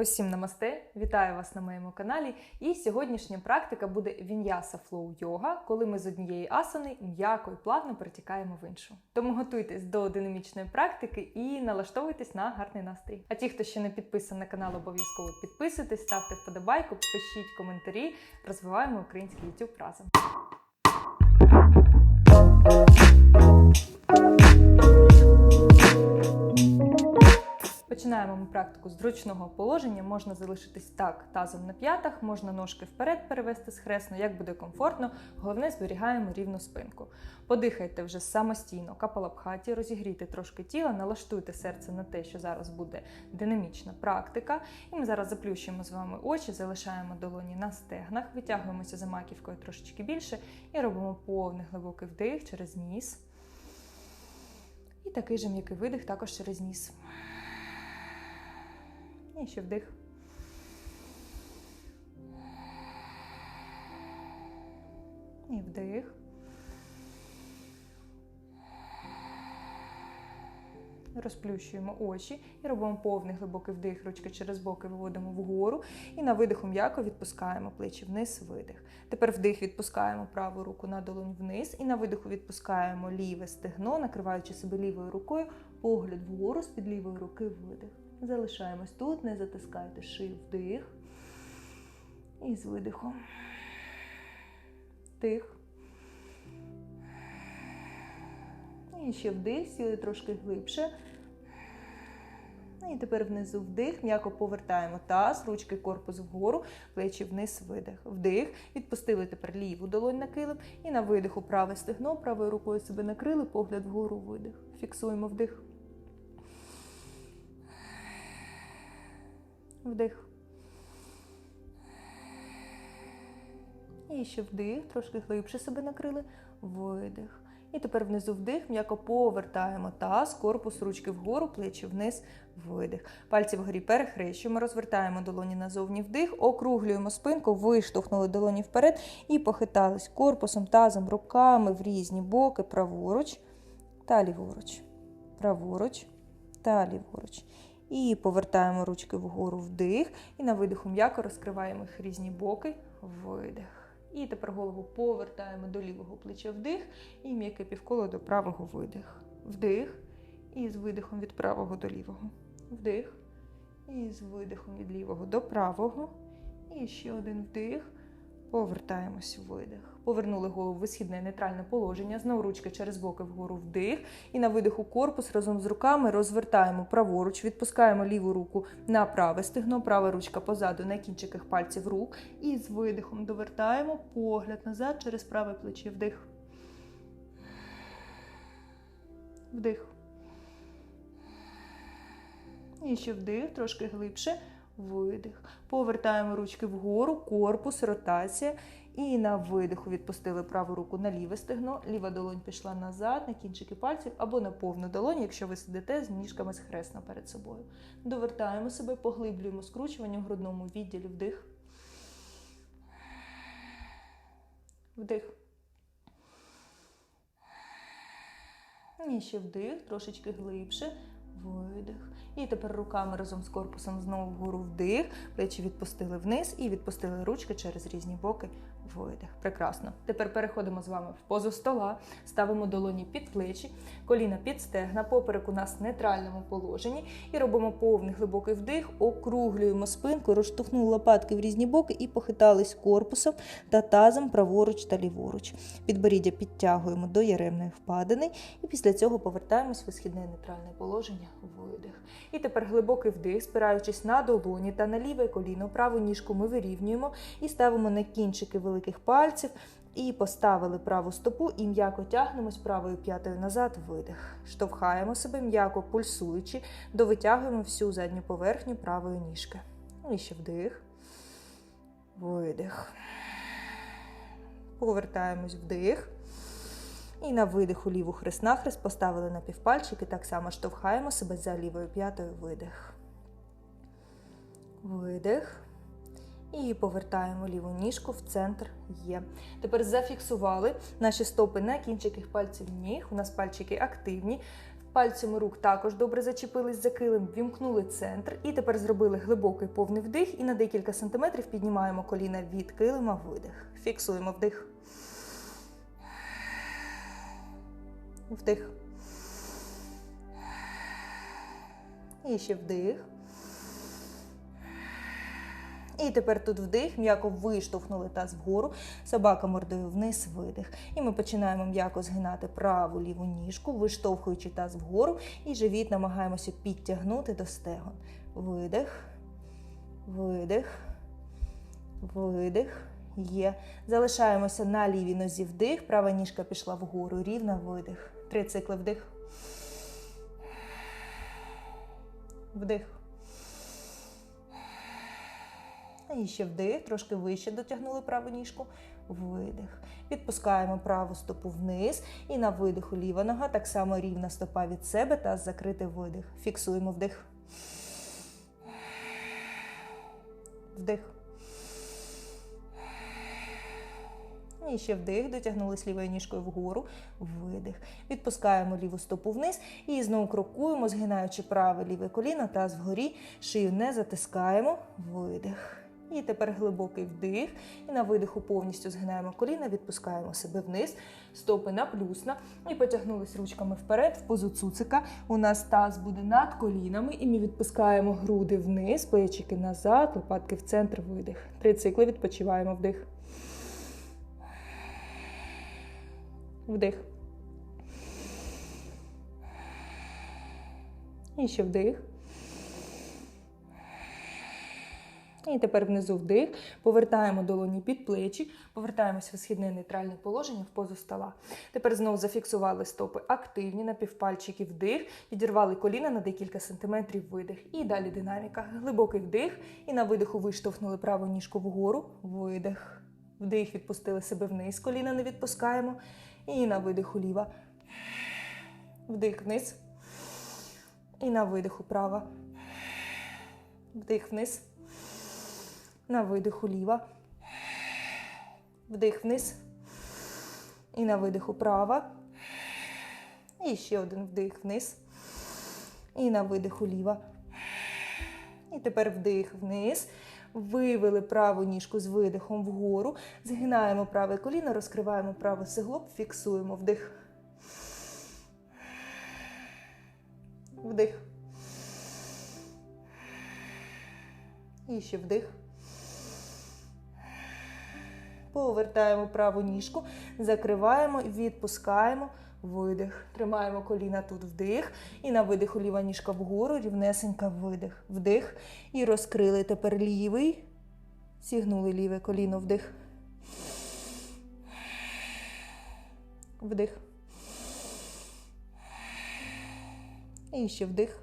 Усім намасте! Вітаю вас на моєму каналі. І сьогоднішня практика буде він'яса флоу йога, коли ми з однієї асани м'яко і плавно перетікаємо в іншу. Тому готуйтесь до динамічної практики і налаштовуйтесь на гарний настрій. А ті, хто ще не підписаний на канал, обов'язково підписуйтесь, ставте вподобайку, пишіть коментарі. Розвиваємо український YouTube разом. Починаємо ми практику з зручного положення. Можна залишитись так тазом на п'ятах, можна ножки вперед перевести схресно, як буде комфортно. Головне, зберігаємо рівну спинку. Подихайте вже самостійно, капалабхаті, розігрійте трошки тіла, налаштуйте серце на те, що зараз буде динамічна практика. І ми зараз заплющуємо з вами очі, залишаємо долоні на стегнах, витягуємося за маківкою трошечки більше і робимо повний глибокий вдих через ніс. І такий же м'який видих також через ніс. І ще вдих. І вдих. Розплющуємо очі і робимо повний глибокий вдих, ручки через боки виводимо вгору. І на видиху м'яко відпускаємо плечі вниз, видих. Тепер вдих відпускаємо праву руку на долонь вниз. І на видиху відпускаємо ліве стегно, накриваючи себе лівою рукою, погляд вгору з-під лівої руки видих. Залишаємось тут, не затискайте шию вдих. І з видихом. Вдих. І ще вдих, сіли трошки глибше. І тепер внизу вдих, м'яко повертаємо таз, ручки корпус вгору, плечі вниз, видих. Вдих. Відпустили тепер ліву долонь на килим. І на видиху праве стегно, правою рукою себе накрили, погляд вгору, видих. Фіксуємо вдих. Вдих. І ще вдих, трошки глибше себе накрили. Видих. І тепер внизу вдих, м'яко повертаємо таз, корпус, ручки вгору, плечі вниз, видих. Пальці вгорі перехрещуємо, розвертаємо долоні назовні вдих, округлюємо спинку, виштовхнули долоні вперед і похитались корпусом, тазом, руками в різні боки, праворуч та ліворуч. Праворуч та ліворуч. І повертаємо ручки вгору вдих. І на видиху м'яко розкриваємо їх різні боки, видих. І тепер голову повертаємо до лівого плеча вдих. І м'яке півколо до правого видих. Вдих. І з видихом від правого до лівого. Вдих. І з видихом від лівого до правого. І ще один вдих. Повертаємось в видих. Повернули голову в висхідне нейтральне положення. Знову ручки через боки вгору вдих. І на видиху корпус разом з руками розвертаємо праворуч, відпускаємо ліву руку на праве стегно, права ручка позаду на кінчиках пальців рук. І з видихом довертаємо погляд назад через праве плече. Вдих. Вдих. І ще вдих, трошки глибше. Видих. Повертаємо ручки вгору, корпус, ротація. І на видиху відпустили праву руку на ліве стегно, ліва долонь пішла назад, на кінчики пальців або на повну долонь, якщо ви сидите з ніжками схресно перед собою. Довертаємо себе, поглиблюємо скручування в грудному відділі. Вдих. Вдих. І ще вдих, трошечки глибше. Видих. І тепер руками разом з корпусом знову вгору вдих. Плечі відпустили вниз і відпустили ручки через різні боки. Видих. Прекрасно. Тепер переходимо з вами в позу стола, ставимо долоні під плечі, коліна під стегна, поперек у нас в нейтральному положенні. І робимо повний глибокий вдих, округлюємо спинку, розштовхнули лопатки в різні боки і похитались корпусом та тазом праворуч та ліворуч. Підборіддя підтягуємо до яремної впадини. І після цього повертаємось в висхідне нейтральне положення. Видих. І тепер глибокий вдих, спираючись на долоні та на ліве коліно, праву ніжку ми вирівнюємо і ставимо на кінчики великих пальців. І поставили праву стопу і м'яко тягнемось правою п'ятою назад, видих. Штовхаємо себе м'яко пульсуючи, довитягуємо всю задню поверхню правої ніжки. І ще вдих. Видих. Повертаємось вдих. І на видиху ліву хрест-нахрест поставили на півпальчики, так само штовхаємо себе за лівою п'ятою видих. Видих. І повертаємо ліву ніжку в центр є. Тепер зафіксували наші стопи на кінчиках пальців ніг. У нас пальчики активні. Пальцями рук також добре зачепились за килим, вімкнули центр і тепер зробили глибокий повний вдих і на декілька сантиметрів піднімаємо коліна від килима, видих. Фіксуємо вдих. Вдих. І ще вдих. І тепер тут вдих, м'яко виштовхнули таз вгору, собака мордою вниз, видих. І ми починаємо м'яко згинати праву ліву ніжку, виштовхуючи таз вгору, і живіт намагаємося підтягнути до стегон. Видих, видих, видих. Є. Залишаємося на лівій нозі вдих, права ніжка пішла вгору, рівна видих. Три цикли вдих. Вдих. І ще вдих, трошки вище дотягнули праву ніжку. Видих. Відпускаємо праву стопу вниз. І на видиху ліва нога. Так само рівна стопа від себе та закритий видих. Фіксуємо вдих. Вдих. І ще вдих, дотягнулись лівою ніжкою вгору, видих. Відпускаємо ліву стопу вниз і знову крокуємо, згинаючи праве ліве коліно, таз вгорі, шию не затискаємо, видих. І тепер глибокий вдих. І на видиху повністю згинаємо коліна, відпускаємо себе вниз, стопи на плюсна. І потягнулись ручками вперед, в позу цуцика. У нас таз буде над колінами, і ми відпускаємо груди вниз, плечики назад, лопатки в центр, видих. Три цикли відпочиваємо вдих. Вдих. І ще вдих. І тепер внизу вдих. Повертаємо долоні під плечі, повертаємося в східне нейтральне положення в позу стола. Тепер знову зафіксували стопи активні, на півпальчики вдих, підірвали коліна на декілька сантиметрів видих. І далі динаміка. Глибокий вдих. І на видиху виштовхнули праву ніжку вгору. Видих. Вдих, відпустили себе вниз, коліна не відпускаємо. І на видиху ліва. Вдих вниз. І на видиху права. Вдих вниз. На видиху ліва. Вдих вниз. І на видиху права. І ще один вдих вниз. І на видиху ліва. І тепер вдих вниз. Вивели праву ніжку з видихом вгору. Згинаємо праве коліно, розкриваємо правий сиглоб, фіксуємо вдих. Вдих. І ще вдих. Повертаємо праву ніжку, закриваємо, відпускаємо. Видих. Тримаємо коліна тут вдих. І на видиху ліва ніжка вгору, рівнесенька видих. Вдих. І розкрили тепер лівий. Сігнули ліве коліно вдих. Вдих. І ще вдих.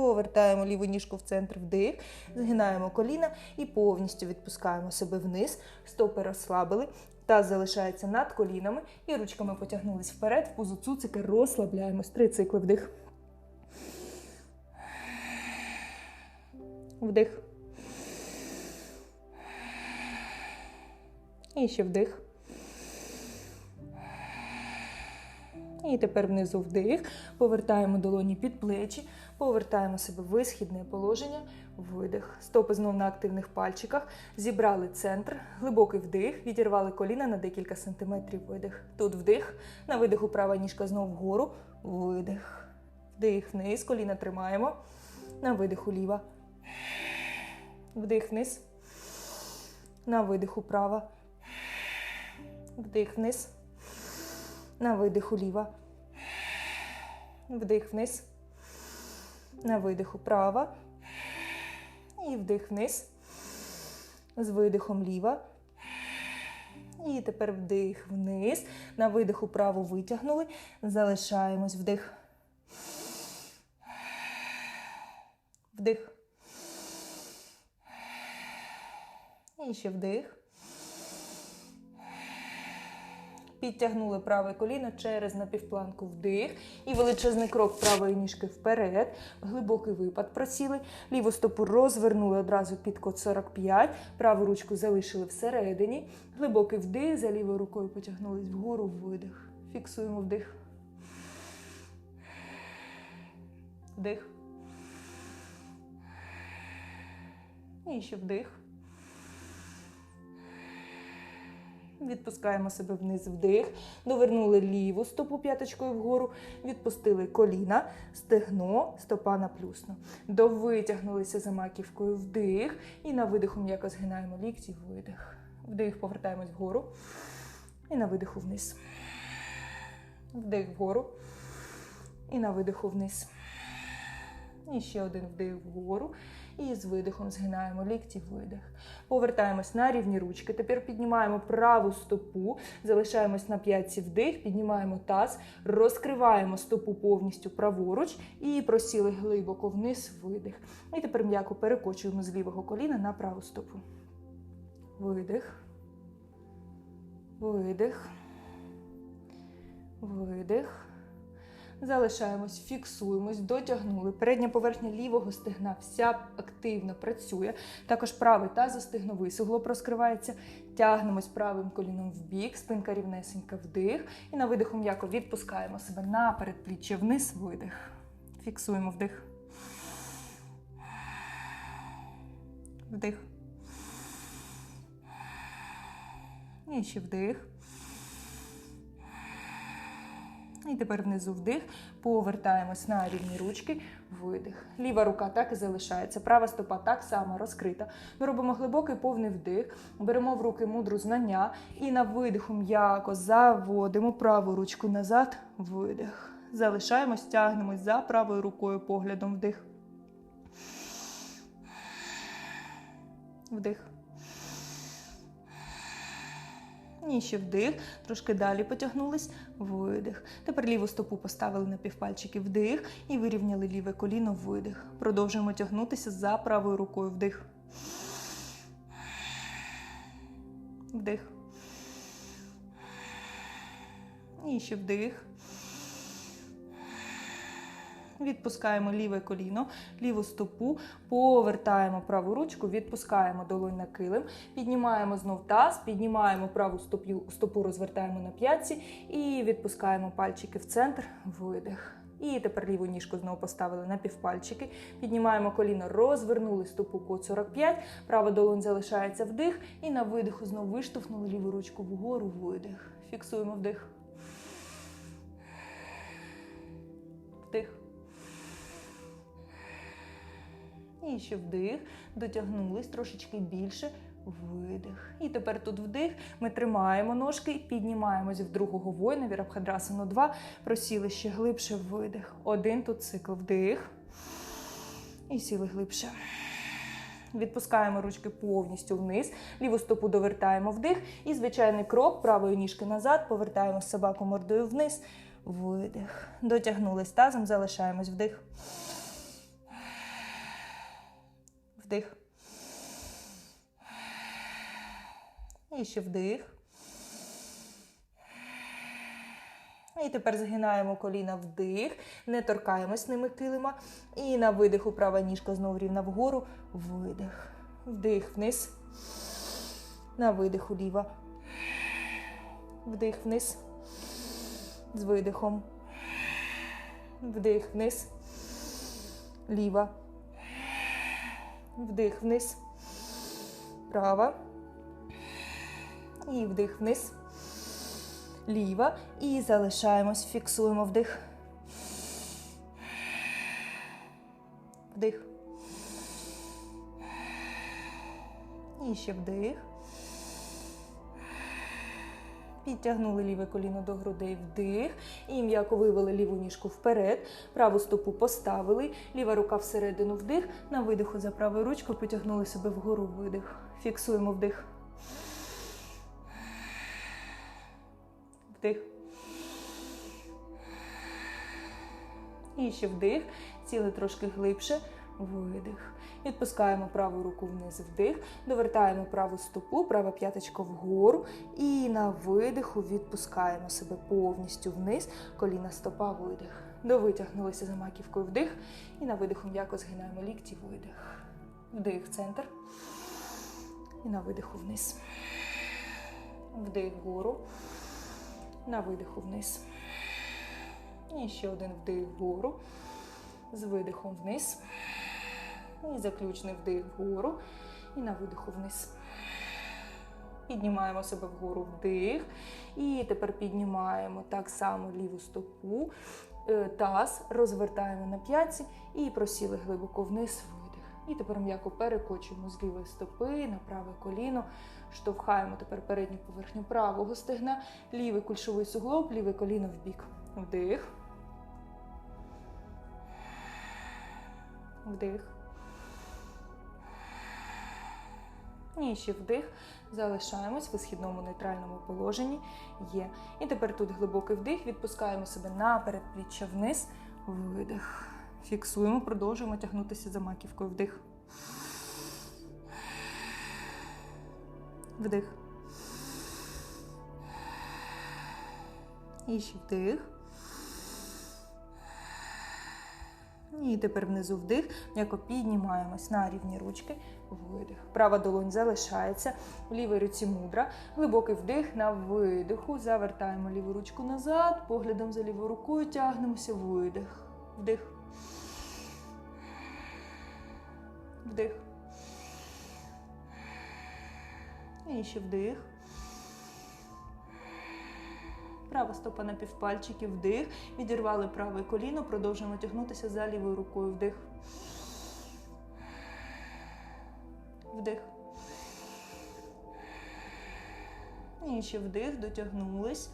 Повертаємо ліву ніжку в центр вдих, згинаємо коліна і повністю відпускаємо себе вниз. Стопи розслабили. Таз залишається над колінами і ручками потягнулись вперед, в позу цуцика розслабляємось. Три цикли вдих. Вдих. І ще вдих. І тепер внизу вдих. Повертаємо долоні під плечі, повертаємо себе в висхідне положення, видих. Стопи знов на активних пальчиках. Зібрали центр, глибокий вдих, відірвали коліна на декілька сантиметрів видих. Тут вдих. На видиху права ніжка знов вгору. Видих. Вдих вниз, коліна тримаємо. На видиху ліва. Вдих вниз. На видиху права. Вдих вниз. На видиху ліва. Вдих вниз. На видиху права. І вдих вниз. З видихом ліва. І тепер вдих вниз. На видиху праву витягнули. Залишаємось вдих. Вдих. І ще вдих. Підтягнули праве коліно через напівпланку вдих. І величезний крок правої ніжки вперед. Глибокий випад просіли. Ліву стопу розвернули одразу під код 45. Праву ручку залишили всередині. Глибокий вдих. За лівою рукою потягнулись вгору видих. Фіксуємо вдих. Вдих. І ще вдих. Відпускаємо себе вниз вдих. Довернули ліву стопу п'яточкою вгору, відпустили коліна, стегно, стопа на плюсно. Довитягнулися за маківкою вдих. І на видиху м'яко згинаємо лікті, видих. Вдих, повертаємось вгору. І на видиху вниз. Вдих вгору. І на видиху вниз. І ще один вдих вгору. І з видихом згинаємо лікті, видих. Повертаємось на рівні ручки. Тепер піднімаємо праву стопу, залишаємось на п'ятці вдих, піднімаємо таз, розкриваємо стопу повністю праворуч і просіли глибоко вниз, видих. І тепер м'яко перекочуємо з лівого коліна на праву стопу. Видих. Видих. Видих. Залишаємось, фіксуємось, дотягнули. Передня поверхня лівого стегна вся активно працює. Також правий тазостегновий суглоб розкривається. Тягнемось правим коліном в бік, спинка рівнесенька вдих. І на видиху м'яко відпускаємо себе на передпліччя вниз, видих. Фіксуємо вдих. Вдих. І ще вдих. І тепер внизу вдих. Повертаємось на рівні ручки. Видих. Ліва рука так і залишається. Права стопа так само розкрита. Ми робимо глибокий повний вдих. Беремо в руки мудру знання. І на видиху м'яко заводимо праву ручку назад. Видих. Залишаємось, тягнемось за правою рукою поглядом вдих. Вдих. Ще вдих, трошки далі потягнулись, видих. Тепер ліву стопу поставили на півпальчики вдих і вирівняли ліве коліно, видих. Продовжуємо тягнутися за правою рукою вдих. Вдих. І ще вдих. Відпускаємо ліве коліно, ліву стопу, повертаємо праву ручку, відпускаємо долонь на килим, піднімаємо знов таз, піднімаємо праву стопу, стопу розвертаємо на п'ятці і відпускаємо пальчики в центр, видих. І тепер ліву ніжку знову поставили на півпальчики. Піднімаємо коліно, розвернули стопу код 45, права долонь залишається вдих. І на видиху знову виштовхнули ліву ручку вгору, видих. Фіксуємо вдих. І ще вдих, дотягнулись трошечки більше. Видих. І тепер тут вдих. Ми тримаємо ножки, піднімаємось в другого воїна, Вірабхадрасану 2. Просіли ще глибше видих. Один тут цикл вдих. І сіли глибше. Відпускаємо ручки повністю вниз. Ліву стопу довертаємо вдих. І звичайний крок правої ніжки назад. Повертаємо собаку мордою вниз. Видих. Дотягнулись тазом, залишаємось вдих. Вдих. І ще вдих. І тепер згинаємо коліна вдих, не торкаємось ними килима. І на видиху права ніжка знову рівна вгору. Видих. Вдих вниз. На видиху ліва. Вдих вниз. З видихом. Вдих вниз. Ліва. Вдих вниз. Права. І вдих вниз. Ліва. І залишаємось. Фіксуємо вдих. Вдих. І ще вдих. Підтягнули ліве коліно до грудей вдих. І м'яко вивели ліву ніжку вперед. Праву стопу поставили. Ліва рука всередину вдих. На видиху за правою ручкою потягнули себе вгору видих. Фіксуємо вдих. Вдих. І ще вдих. Ціли трошки глибше. Видих. Відпускаємо праву руку вниз вдих, довертаємо праву стопу, права п'яточка вгору. І на видиху відпускаємо себе повністю вниз, коліна стопа, видих. Довитягнулися за маківкою вдих. І на видиху м'яко згинаємо лікті, видих. Вдих, центр. І на видиху вниз. Вдих вгору. На видиху вниз. І ще один вдих вгору. З видихом вниз. І заключний вдих вгору. І на видиху вниз. Піднімаємо себе вгору вдих. І тепер піднімаємо так само ліву стопу, е, таз, розвертаємо на п'ятці і просіли глибоко вниз видих. І тепер м'яко перекочуємо з лівої стопи на праве коліно. Штовхаємо тепер передню поверхню правого стегна, лівий кульшовий суглоб, ліве коліно в бік. Вдих. Вдих. Ще вдих. Залишаємось в висхідному нейтральному положенні. Є. І тепер тут глибокий вдих. Відпускаємо себе на передпліччя вниз. Видих. Фіксуємо, продовжуємо тягнутися за маківкою. Вдих. Вдих. І ще вдих. І тепер внизу вдих, м'яко піднімаємось на рівні ручки, видих. Права долонь залишається, в лівій руці мудра. Глибокий вдих на видиху. Завертаємо ліву ручку назад, поглядом за лівою рукою тягнемося, видих. Вдих. Вдих. І ще вдих. Права стопа на півпальчики, вдих. Відірвали праве коліно, продовжуємо тягнутися за лівою рукою. Вдих. Вдих. І ще вдих, дотягнулись.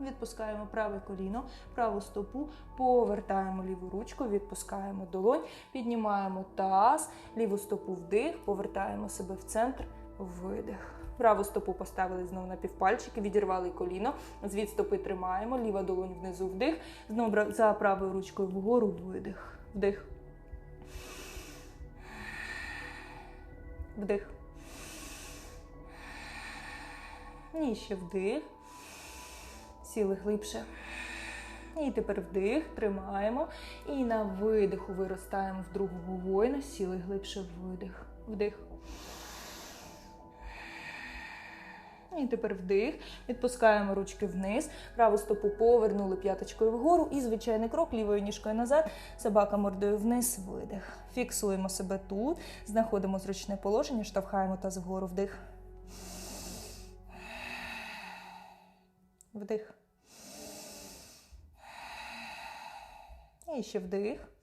Відпускаємо праве коліно, праву стопу, повертаємо ліву ручку, відпускаємо долонь, піднімаємо таз, ліву стопу вдих, повертаємо себе в центр, видих. Праву стопу поставили знову на півпальчики, відірвали коліно. Звід стопи тримаємо, ліва долонь внизу вдих. Знову за правою ручкою вгору видих. Вдих. Вдих. І ще вдих. Сіли глибше. І тепер вдих, тримаємо. І на видиху виростаємо в другого воїна. Сіли глибше видих. Вдих. І тепер вдих. Відпускаємо ручки вниз. Праву стопу повернули п'яточкою вгору. І звичайний крок лівою ніжкою назад. Собака мордою вниз. Видих. Фіксуємо себе тут. Знаходимо зручне положення, штовхаємо таз вгору. Вдих. Вдих. І ще вдих.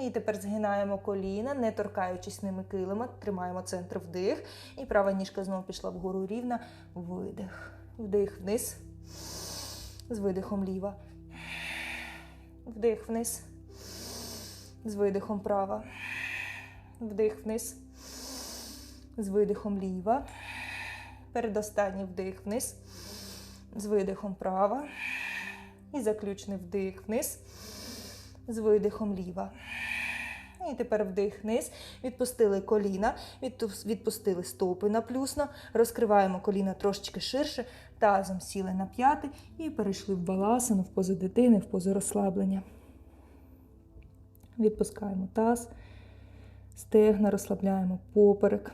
І тепер згинаємо коліна, не торкаючись ними килима, тримаємо центр вдих. І права ніжка знову пішла вгору рівна. Видих. Вдих вниз. З видихом ліва. Вдих вниз. З видихом права. Вдих вниз. З видихом ліва. Передостанній вдих вниз. З видихом права. І заключний вдих вниз. З видихом ліва. І тепер вдих вниз. Відпустили коліна, відпустили стопи наплюсно. Розкриваємо коліна трошечки ширше. Тазом сіли на п'яти і перейшли в баласану, в позу дитини, в позу розслаблення. Відпускаємо таз, стегна, розслабляємо поперек.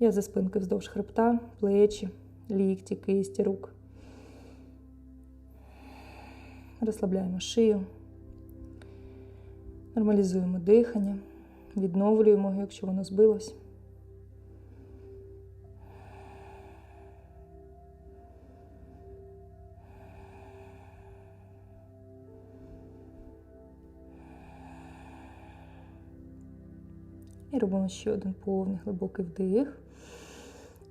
Я за спинки вздовж хребта, плечі, лікті, кисті, рук. Розслабляємо шию. Нормалізуємо дихання, відновлюємо, якщо воно збилось. І робимо ще один повний глибокий вдих.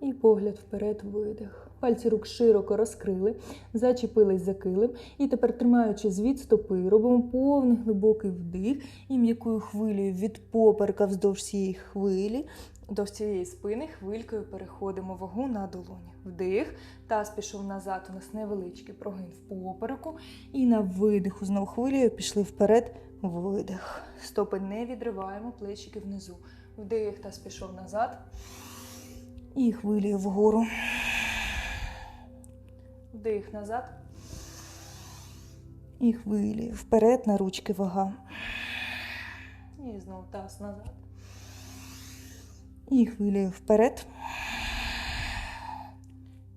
І погляд вперед, видих. Пальці рук широко розкрили, зачепились за килим. І тепер, тримаючи звід стопи, робимо повний глибокий вдих і м'якою хвилею від поперека вздовж цієї хвилі, до цієї спини, хвилькою переходимо вагу на долоні. Вдих. Таз пішов назад. У нас невеличкий прогин в попереку. І на видиху знову хвилею пішли вперед. Видих. Стопи не відриваємо, плечики внизу. Вдих, таз пішов назад. І хвилею вгору. Вдих назад. І хвилі. Вперед на ручки вага. І знову таз назад. І хвилею вперед.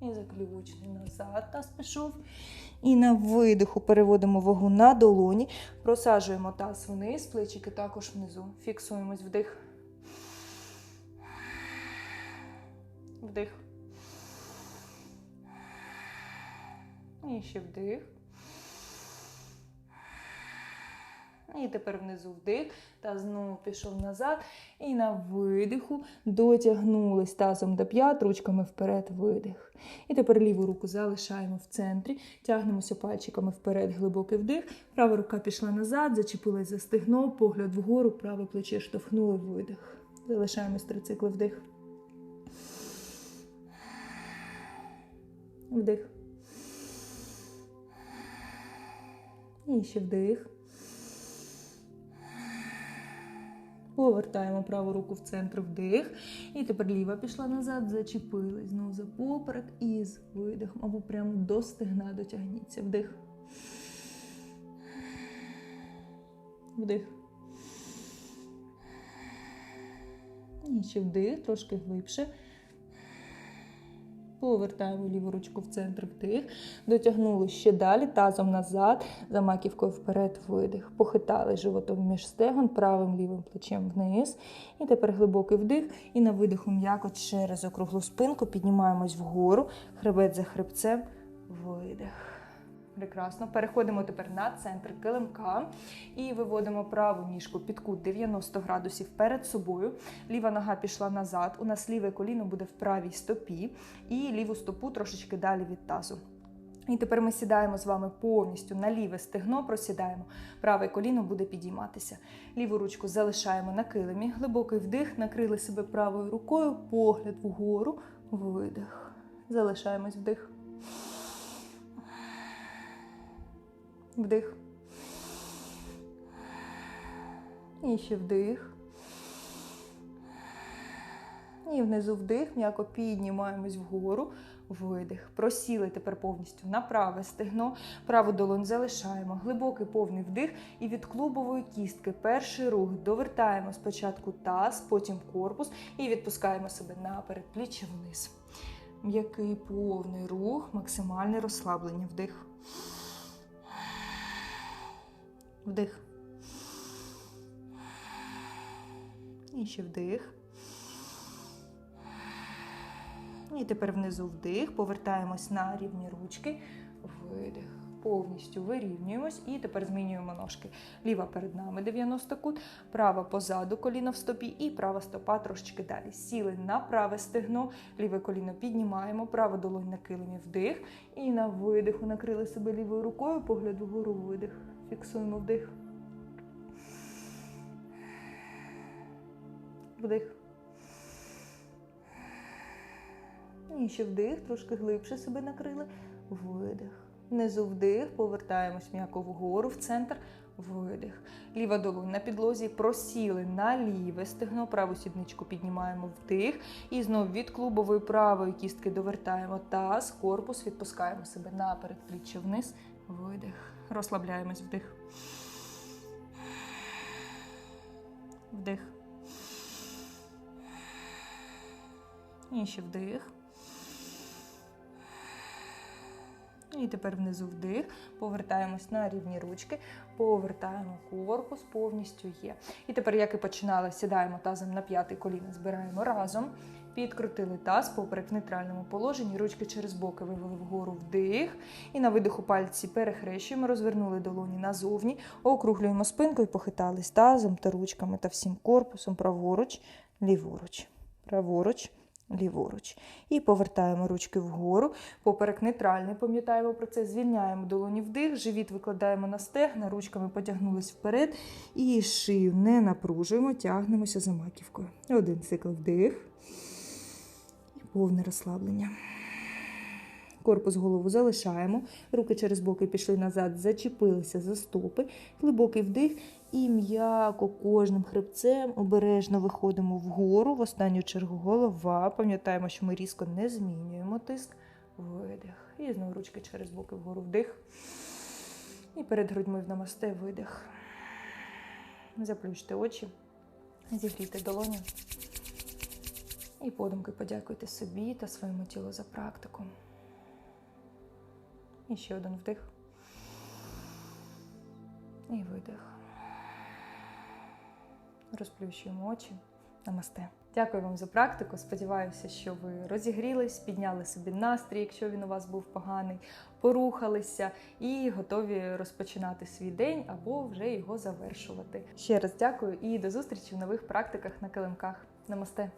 І заключний назад таз пішов. І на видиху переводимо вагу на долоні. Просаджуємо таз вниз, плечики також внизу. Фіксуємось вдих. Вдих. І ще вдих. І тепер внизу вдих, та знову пішов назад. І на видиху дотягнулись тазом до п'ят, ручками вперед, видих. І тепер ліву руку залишаємо в центрі, тягнемося пальчиками вперед, глибокий вдих. Права рука пішла назад, зачепилась за стегно, погляд вгору, праве плече штовхнули, видих. Залишаємось три цикли вдих. Вдих. І ще вдих. Повертаємо праву руку в центр вдих. І тепер ліва пішла назад, зачепилась. Знову за поперек і з видихом. Або прямо до стегна дотягніться. Вдих. Вдих. І ще вдих, трошки глибше. Повертаємо ліву ручку в центр вдих. Дотягнули ще далі, тазом назад, за маківкою вперед, видих. Похитали животом між стегон, правим лівим плечем вниз. І тепер глибокий вдих. І на видиху м'яко через округлу спинку піднімаємось вгору, хребет за хребцем, видих. Прекрасно. Переходимо тепер на центр килимка і виводимо праву ніжку під кут 90 градусів перед собою. Ліва нога пішла назад. У нас ліве коліно буде в правій стопі, і ліву стопу трошечки далі від тазу. І тепер ми сідаємо з вами повністю на ліве стегно, просідаємо. Праве коліно буде підійматися. Ліву ручку залишаємо на килимі. Глибокий вдих, накрили себе правою рукою, погляд вгору, видих. Залишаємось вдих. Вдих. І ще вдих. І внизу вдих, м'яко піднімаємось вгору, видих. Просіли тепер повністю на праве стегно, праву долонь залишаємо. Глибокий повний вдих. І від клубової кістки перший рух довертаємо спочатку таз, потім корпус і відпускаємо себе наперед, плічі вниз. М'який повний рух, максимальне розслаблення. Вдих. Вдих. І ще вдих. І тепер внизу вдих. Повертаємось на рівні ручки. Видих. Повністю вирівнюємось. І тепер змінюємо ножки. Ліва перед нами 90 кут, права позаду коліно в стопі, і права стопа трошечки далі. Сіли на праве стегно, ліве коліно піднімаємо, права долонь на килимі вдих. І на видиху накрили себе лівою рукою, погляд вгору видих. Фіксуємо вдих. Вдих. І ще вдих, трошки глибше себе накрили. Видих. Внизу вдих, повертаємось м'яко вгору в центр. Видих. Ліва долонь на підлозі просіли на ліве стегно, праву сідничку піднімаємо вдих. І знову від клубової правої кістки довертаємо таз, корпус, відпускаємо себе наперед, пліччя вниз. Видих. Розслабляємось вдих. Вдих. І ще вдих. І тепер внизу вдих. Повертаємось на рівні ручки, повертаємо корпус, повністю є. І тепер, як і починали, сідаємо тазом на п'ятий коліно, збираємо разом. Підкрутили таз поперек в нейтральному положенні, ручки через боки вивели вгору вдих. І на видиху пальці перехрещуємо, розвернули долоні назовні, округлюємо спинку і похитались тазом та ручками та всім корпусом праворуч, ліворуч, праворуч. Ліворуч. І повертаємо ручки вгору, поперек нейтральний, пам'ятаємо про це, звільняємо долоні вдих, живіт викладаємо на стегна, ручками потягнулись вперед. І шию не напружуємо, тягнемося за маківкою. Один цикл вдих. Повне розслаблення. Корпус голову залишаємо. Руки через боки пішли назад, зачепилися за стопи. Глибокий вдих. І м'яко кожним хребцем обережно виходимо вгору. В останню чергу голова. Пам'ятаємо, що ми різко не змінюємо тиск. Видих. І знову ручки через боки вгору вдих. І перед грудьми в намасте видих. Заплющте очі. Зігрійте долоні. І подумки подякуйте собі та своєму тілу за практику. І ще один вдих. І видих. Розплющуємо очі. Намасте. Дякую вам за практику. Сподіваюся, що ви розігрілись, підняли собі настрій, якщо він у вас був поганий, порухалися і готові розпочинати свій день або вже його завершувати. Ще раз дякую і до зустрічі в нових практиках на килимках. Намасте!